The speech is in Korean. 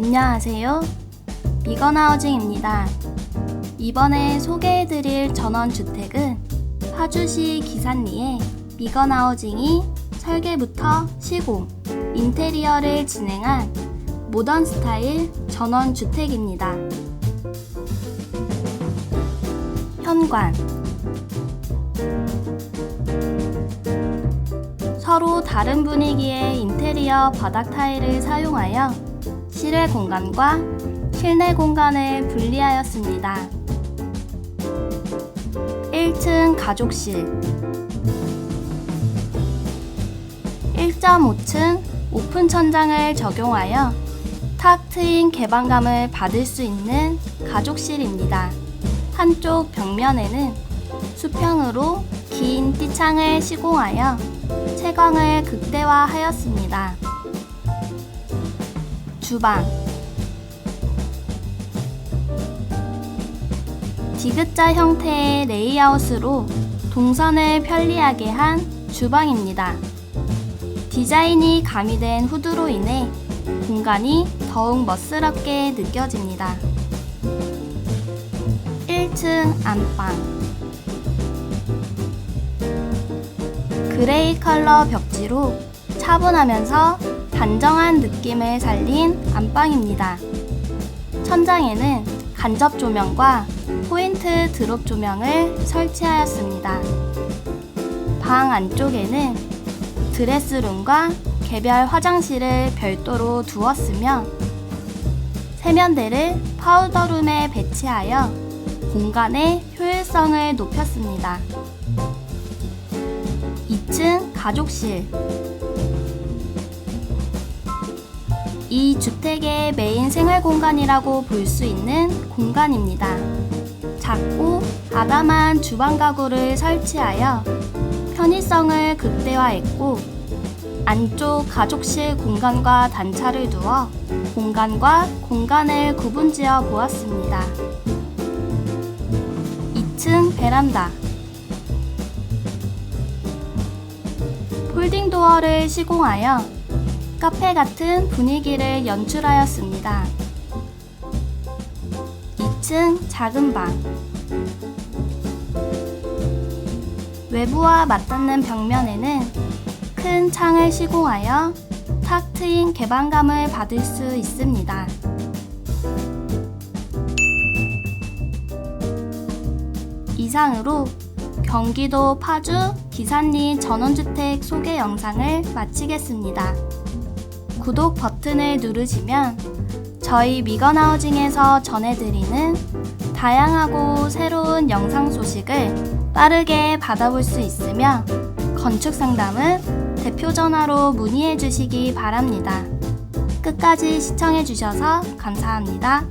안녕하세요. 미건하우징입니다. 이번에 소개해드릴 전원주택은 파주시 기산리에 미건하우징이 설계부터 시공, 인테리어를 진행한 모던 스타일 전원주택입니다. 현관 서로 다른 분위기의 인테리어 바닥 타일을 사용하여 실외 공간과 실내 공간을 분리하였습니다. 1층 가족실 1.5층 오픈 천장을 적용하여 탁 트인 개방감을 받을 수 있는 가족실입니다. 한쪽 벽면에는 수평으로 긴 띠창을 시공하여 채광을 극대화하였습니다. 주방 디귿자 형태의 레이아웃으로 동선을 편리하게 한 주방입니다. 디자인이 가미된 후드로 인해 공간이 더욱 멋스럽게 느껴집니다. 1층 안방 그레이 컬러 벽지로 차분하면서 단정한 느낌을 살린 안방입니다. 천장에는 간접 조명과 포인트 드롭 조명을 설치하였습니다. 방 안쪽에는 드레스룸과 개별 화장실을 별도로 두었으며 세면대를 파우더룸에 배치하여 공간의 효율성을 높였습니다. 2층 가족실 이 주택의 메인 생활 공간이라고 볼 수 있는 공간입니다. 작고 아담한 주방 가구를 설치하여 편의성을 극대화했고 안쪽 가족실 공간과 단차를 두어 공간과 공간을 구분지어 보았습니다. 2층 베란다 폴딩 도어를 시공하여 카페 같은 분위기를 연출하였습니다. 2층 작은 방 외부와 맞닿는 벽면에는 큰 창을 시공하여 탁 트인 개방감을 받을 수 있습니다. 이상으로 경기도 파주 기산리 전원주택 소개 영상을 마치겠습니다. 구독 버튼을 누르시면 저희 미건하우징에서 전해드리는 다양하고 새로운 영상 소식을 빠르게 받아볼 수 있으며 건축 상담은 대표 전화로 문의해 주시기 바랍니다. 끝까지 시청해 주셔서 감사합니다.